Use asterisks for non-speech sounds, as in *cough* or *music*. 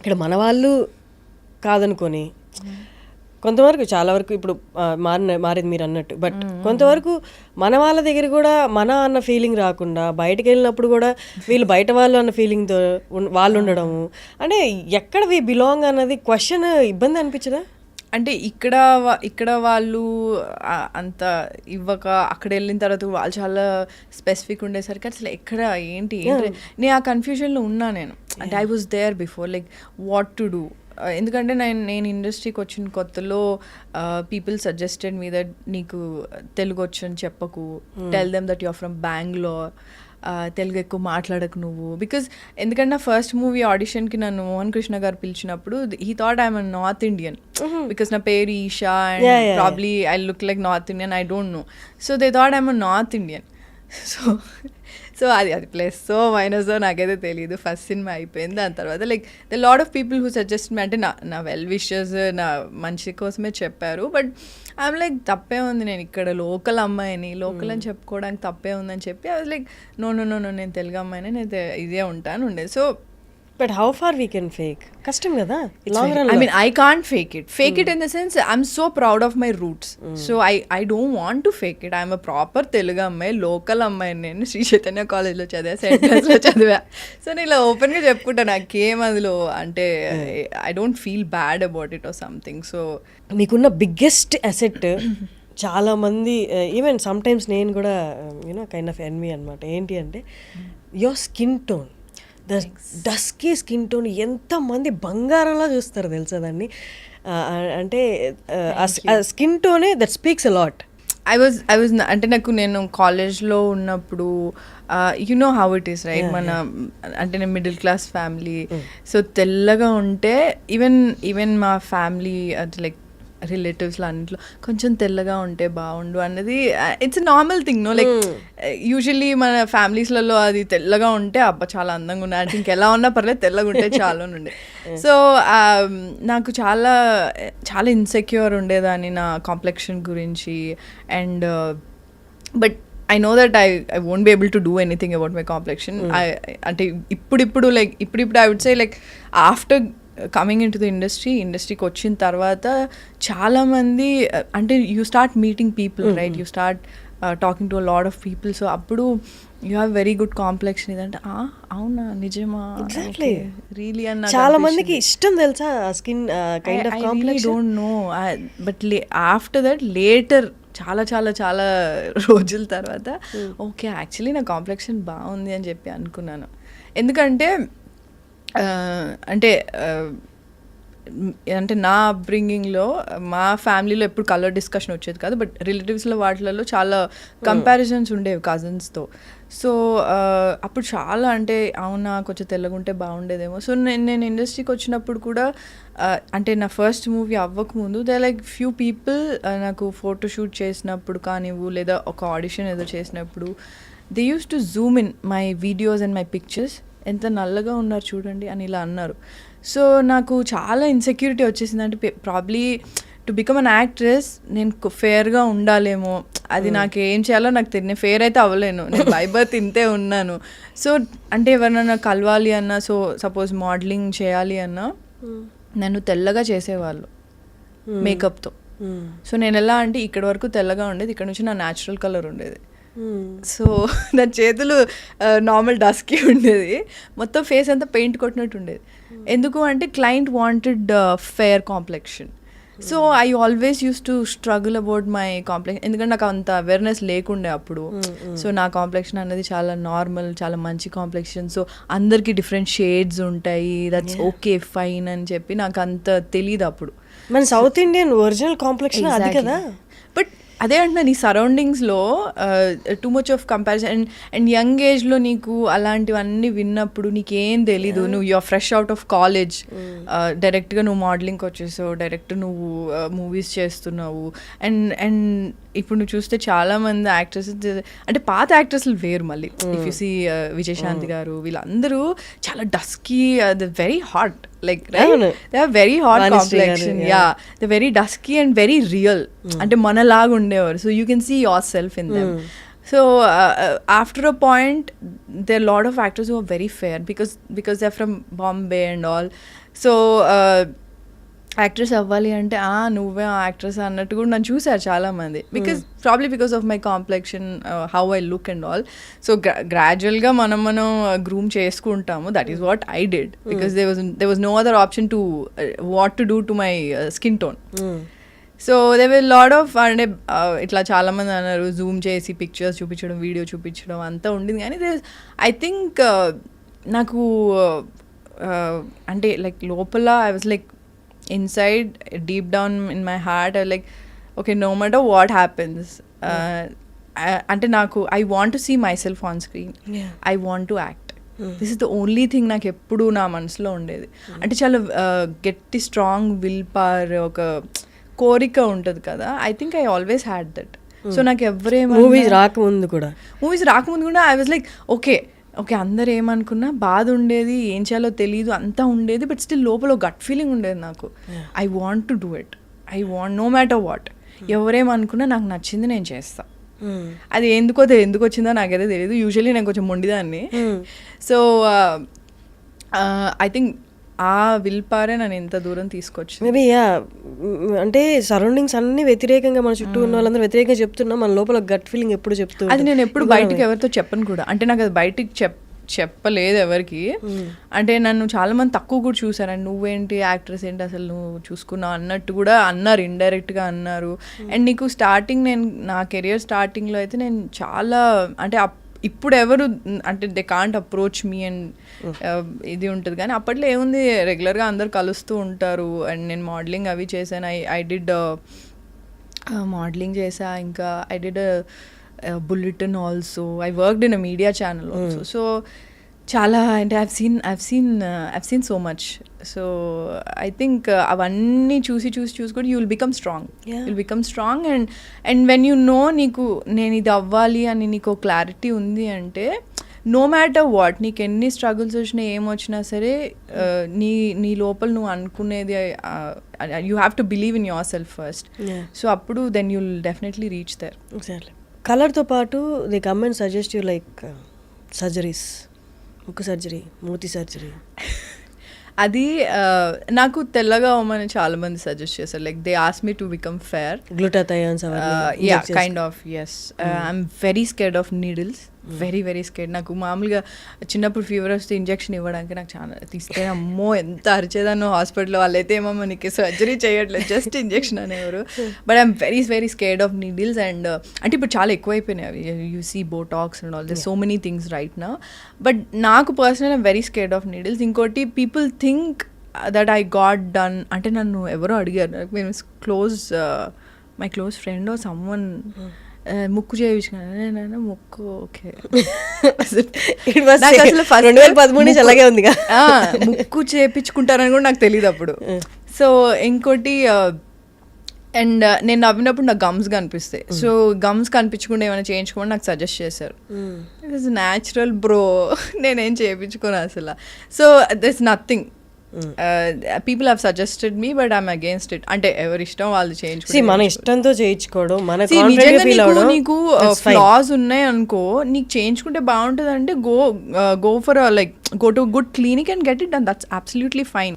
ఇక్కడ మన వాళ్ళు కాదనుకొని కొంతవరకు చాలా వరకు ఇప్పుడు మారిన మారింది మీరు అన్నట్టు. బట్ కొంతవరకు మన వాళ్ళ దగ్గర కూడా మన అన్న ఫీలింగ్ రాకుండా బయటకు వెళ్ళినప్పుడు కూడా వీళ్ళు బయట వాళ్ళు అన్న ఫీలింగ్తో వాళ్ళు ఉండడము. అంటే ఎక్కడ వి బిలాంగ్ అన్నది క్వశ్చన్ ఇబ్బంది అనిపించదా? అంటే ఇక్కడ ఇక్కడ వాళ్ళు అంత ఇవ్వక అక్కడ వెళ్ళిన తర్వాత వాళ్ళు చాలా స్పెసిఫిక్ ఉండేసరికి అసలు ఎక్కడ ఏంటి ఏంటి? నేను ఆ కన్ఫ్యూజన్లో ఉన్నా నేను. అంటే I was there before like what to do ఎందుకంటే నేను నేను ఇండస్ట్రీకి వచ్చిన కొత్తలో పీపుల్ సజెస్టెడ్ మీ దట్ నీకు తెలుగు వచ్చని చెప్పకు. Tell them that you're from Bengaluru Telugu ఎక్కువ మాట్లాడకు నువ్వు. బికాజ్ ఎందుకంటే నా ఫస్ట్ మూవీ ఆడిషన్కి నన్ను మోహన్ కృష్ణ గారు పిలిచినప్పుడు he thought I'm north Indian because నా పేరు Esha and probably I look like north Indian I don't know so they thought I'm north Indian so so అది అది ప్లస్ సో మైనస్ నాకైతే తెలియదు ఫస్ట్ సినిమా అయిపోయింది. దాని తర్వాత like the lot of people who suggest me అంటే నా నా వెల్ విషెస్ నా మంచి కోసమే చెప్పారు. బట్ ఐఎమ్ లైక్ తప్పే ఉంది. నేను ఇక్కడ లోకల్ అమ్మాయిని లోకల్ అని చెప్పుకోవడానికి తప్పే ఉందని చెప్పి was like no no no no నేను తెలుగు అమ్మాయిని నేను ఇదే ఉంటాను. ఉండేది so but how far we can fake కష్టం కదా. Long run I mean, I can't fake it. Fake it in the sense I'm so proud of my roots. So I, I don't want to fake it. I'm a proper Telugu అమ్మాయి local అమ్మాయి. నేను శ్రీ చైతన్య కాలేజ్లో చదివా సెంటర్స్లో *laughs* చదివా. So నేను ఇలా ఓపెన్గా చెప్పుకుంటా. నాకేం అందులో అంటే I don't feel bad about it or something so మీకున్న బిగ్గెస్ట్ అసెట్ చాలా మంది ఈవెన్ సమ్ టైమ్స్ నేను కూడా యూనో కైండ్ ఆఫ్ ఎన్వి అనమాట ఏంటి అంటే your skin tone the dusky skin tone ఎంతమంది బంగారంలా చూస్తారు తెలుసా దాన్ని? అంటే skin టోనే that speaks a lot I was I was అంటే నాకు నేను కాలేజ్లో ఉన్నప్పుడు you know how it is right మన అంటే నేను మిడిల్ క్లాస్ ఫ్యామిలీ సో తెల్లగా ఉంటే ఈవెన్ ఈవెన్ మా ఫ్యామిలీ అది లైక్ రిలేటివ్స్లో అన్నింటిలో కొంచెం తెల్లగా ఉంటే బాగుండు అన్నది it's normal thing no like usually మన ఫ్యామిలీస్లలో అది తెల్లగా ఉంటే అబ్బా చాలా అందంగా ఉన్నా అంటే ఇంకెలా ఉన్నా పర్లేదు తెల్లగా ఉంటే చాలా ఉండే. *laughs* సో నాకు చాలా చాలా ఇన్సెక్యూర్ ఉండేదాన్ని నా కాంప్లెక్షన్ గురించి. And but I know that I I won't be able to do anything about my complexion అంటే ఇప్పుడిప్పుడు లైక్ ఇప్పుడిప్పుడు I would say like after coming in to the industry ఇండస్ట్రీకి వచ్చిన తర్వాత చాలామంది అంటే you start meeting people right you start talking to a lot of people so అప్పుడు you have very good complexion ఇదంటే "ఆ, అవునా? నిజమా? Exactly. రియలీ అన్న చాలా మందికి ఇష్టం తెలుసా? Skin kind of complex don't know but after that later చాలా చాలా చాలా *laughs* రోజుల తర్వాత ఓకే యాక్చువల్లీ నా కాంప్లెక్షన్ బాగుంది అని చెప్పి అనుకున్నాను. ఎందుకంటే అంటే అంటే నా అప్బ్రింగింగ్లో మా ఫ్యామిలీలో ఎప్పుడు కలర్ డిస్కషన్ వచ్చేది కాదు బట్ రిలేటివ్స్లో వాటిలలో చాలా కంపారిజన్స్ ఉండేవి కజిన్స్తో సో అప్పుడు చాలా అంటే అవునా కొంచెం తెల్లగుంటే బాగుండేదేమో. సో నేను నేను ఇండస్ట్రీకి వచ్చినప్పుడు కూడా అంటే నా ఫస్ట్ మూవీ అవ్వకముందు దే లైక్ ఫ్యూ పీపుల్ నాకు ఫోటోషూట్ చేసినప్పుడు కానివ్వు లేదా ఒక ఆడిషన్ ఏదో చేసినప్పుడు they use to zoom in my videos and my pictures ఎంత నల్లగా ఉన్నారు చూడండి అని ఇలా అన్నారు. సో నాకు చాలా ఇన్సెక్యూరిటీ వచ్చేసింది. అంటే probably to become an actress నేను ఫేర్గా ఉండాలేమో. అది నాకు ఏం చేయాలో నాకు తెలియదు నేను ఫేర్ అయితే అవ్వలేను. నేను *laughs* బై బర్త్ ఇంతే ఉన్నాను. సో అంటే ఎవరినైనా కలవాలి అన్నా సో సపోజ్ మోడలింగ్ చేయాలి అన్నా నన్ను తెల్లగా చేసేవాళ్ళు. మేకప్తో సో నేను ఎలా అంటే ఇక్కడ వరకు తెల్లగా ఉండేది ఇక్కడ నుంచి నా న్యాచురల్ కలర్ ఉండేది. సో *laughs* నా చేతులు నార్మల్ డస్కి *laughs* ఉండేది. మొత్తం ఫేస్ అంతా పెయింట్ కొట్టినట్టు ఉండేది ఎందుకు అంటే client wanted fair complexion so I always use to struggle about my complexion ఎందుకంటే నాకు అంత అవేర్నెస్ లేకుండే అప్పుడు. సో నా కాంప్లెక్షన్ అనేది చాలా నార్మల్ చాలా మంచి కాంప్లెక్షన్ సో అందరికీ డిఫరెంట్ షేడ్స్ ఉంటాయి. దట్స్ ఓకే ఫైన్ అని చెప్పి నాకు అంత తెలియదు అప్పుడు. మన సౌత్ ఇండియన్ ఒరిజినల్ కాంప్లెక్షన్ అది కదా. బట్ అదే అంటున్నా నీ సరౌండింగ్స్లో too much of comparison and and young ఏజ్లో నీకు అలాంటివన్నీ విన్నప్పుడు నీకేం తెలీదు. నువ్వు you're fresh out of college డైరెక్ట్గా నువ్వు మోడలింగ్కి వచ్చేసావు. డైరెక్ట్ నువ్వు మూవీస్ చేస్తున్నావు. అండ్ అండ్ ఇప్పుడు నువ్వు చూస్తే చాలా మంది యాక్టర్స్ అంటే పాత యాక్టర్స్లు వేరు మళ్ళీ. If you see Vijayashanti garu వీళ్ళందరూ చాలా డస్కీ వెరీ హాట్ లైక్ అవును. They are very hot Vanisri garu, complexion yeah. Yeah the very dusky and very real అంటే మనలాగా ఉండేవారు so you can see yourself in them so after a point they lot of actors are very fair because because they from Bombay and all so actress అవ్వాలి అంటే ఆ నువ్వే ఆ actress అన్నట్టు కూడా నన్ను చూశారు చాలామంది. Because probably because of my complexion how I look and all so గ్రాడ్యువల్గా మనం మనం గ్రూమ్ చేసుకుంటాము. That is what I did because they was they was no other option to what to do to my skin tone so they will lot of అంటే uh, ఇట్లా చాలామంది అన్నారు Zoom చేసి pictures చూపించడం వీడియో చూపించడం అంతా ఉండింది. కానీ దే ఐ థింక్ నాకు uh, అంటే లైక్ లోపల I was like inside deep down in my heart I like okay no matter what happens Uh, అంటే నాకు I want to see myself on screen. I want to act this is the only thing నాకు ఎప్పుడు నా మనసులో ఉండేది. అంటే చాలా గట్టి స్ట్రాంగ్ విల్ పవర్ ఒక కోరిక ఉంటుంది కదా. I think I always had that so నాకు ఎవరేమో మూవీస్ రాకముందు కూడా. మూవీస్ రాకముందు కూడా I was like okay okay అందరు ఏమనుకున్నా బాధ ఉండేది ఏం చేయాలో తెలియదు అంతా ఉండేది బట్ స్టిల్ లోపల గట్ ఫీలింగ్ ఉండేది నాకు. I want to do it I want no matter what ఎవరేమనుకున్నా నాకు నచ్చింది నేను చేస్తా. అది ఎందుకో ఎందుకు వచ్చిందో నాకైతే తెలియదు యూజువల్లీ నేను కొంచెం మొండిదాన్ని. సో ఐ థింక్ ఆ విల్ పారే నన్ను ఎంత దూరం తీసుకొచ్చింది. మేబీ యా అంటే సరౌండింగ్స్ అన్ని వ్యతిరేకంగా మన చుట్టూ ఉన్న వాళ్ళందరూ వ్యతిరేకంగా చెప్తున్నా మన లోపల గట్ ఫీలింగ్ ఎప్పుడు చెప్తూ అది నేను ఎప్పుడు బయటికి ఎవరితో చెప్పను కూడా. అంటే నాకు అది బయటికి చెప్ చెప్పలేదు ఎవరికి. అంటే నన్ను చాలా మంది తక్కువ కూడా చూసారు అండ్ నువ్వేంటి యాక్ట్రెస్ ఏంటి అసలు నువ్వు చూసుకున్నావు అన్నట్టు కూడా అన్నారు ఇండైరెక్ట్గా అన్నారు. అండ్ నీకు స్టార్టింగ్ నేను నా కెరియర్ స్టార్టింగ్లో అయితే నేను చాలా అంటే అప్- ఇప్పుడు ఎవరు అంటే they can't approach me and ఇది ఉంటుంది. కానీ అప్పట్లో ఏముంది రెగ్యులర్గా అందరు కలుస్తూ ఉంటారు. అండ్ నేను మోడలింగ్ అవి చేశాను. ఐ ఐ డిడ్ మోడలింగ్ చేసా ఇంకా I did bulletin also. I worked in a media channel also. So చాలా అంటే I've seen I've seen I've seen so much so I think అవన్నీ చూసి చూసి చూసి కూడా you will become strong. Will become strong and and when you know నీకు నేను ఇది అవ్వాలి అని నీకు క్లారిటీ ఉంది అంటే నో మ్యాటర్ వాట్ నీకు ఎన్ని స్ట్రగుల్స్ వచ్చినా ఏమొచ్చినా సరే ఆ, నీ నీ లోపల నువ్వు అనుకునేది you have to believe in yourself first. So అప్పుడు then you'll definitely reach there exactly కలర్తో పాటు they come and suggest you like surgeries ముక్కు సర్జరీ మూతి సర్జరీ. అది నాకు తెల్లగా అవ్వమని చాలా మంది సజెస్ట్ చేశారు. Like they ask me to become fair glutathiones yeah kind of yes I'm very scared of needles very very scared నాకు మామూలుగా చిన్నప్పుడు ఫీవర్ వస్తే ఇంజెక్షన్ ఇవ్వడానికి నాకు చాలా తీస్తే అమ్మో ఎంత అరిచేదాను హాస్పిటల్లో వాళ్ళైతే ఏమో నీకు సర్జరీ చేయట్లేదు జస్ట్ ఇంజెక్షన్ అనేవారు. But I'm very very scared of needles and అంటే ఇప్పుడు చాలా ఎక్కువైపోయినాయి అవి. You see botox and all the so many things right నా బట్ నాకు personal I'm very scared of needles ఇంకోటి people think that I got done అంటే నన్ను ఎవరో అడిగారు. నాకు మేము close my close friend someone ముక్కు చేయించుకున్నాను ముక్కు ఓకే అసలు first 2013 నుంచి అలాగే ఉందిగా. ముక్కు చేపించుకుంటారని కూడా నాకు తెలియదు అప్పుడు. సో ఇంకోటి అండ్ నేను నవ్వినప్పుడు నాకు గమ్స్ కనిపిస్తాయి. సో గమ్స్ కనిపించకుండా ఏమైనా చేయించుకోమని నాకు సజెస్ట్ చేశారు. ఇట్ ఇస్ న్యాచురల్ బ్రో నేనేం చేయించుకోను అసలు. So this nothing people have suggested me but I'm against it అంటే ఎవరి ఇష్టం వాళ్ళు See, చేయించుకో మన ఇష్టంతో చేయించుకోవడం మన నిజంగా నీకు. ఫ్లాస్ ఉన్నాయి అనుకో నీకు చేయించుకుంటే బాగుంటుంది అంటే go go for like go to good clinic and get it done that's absolutely fine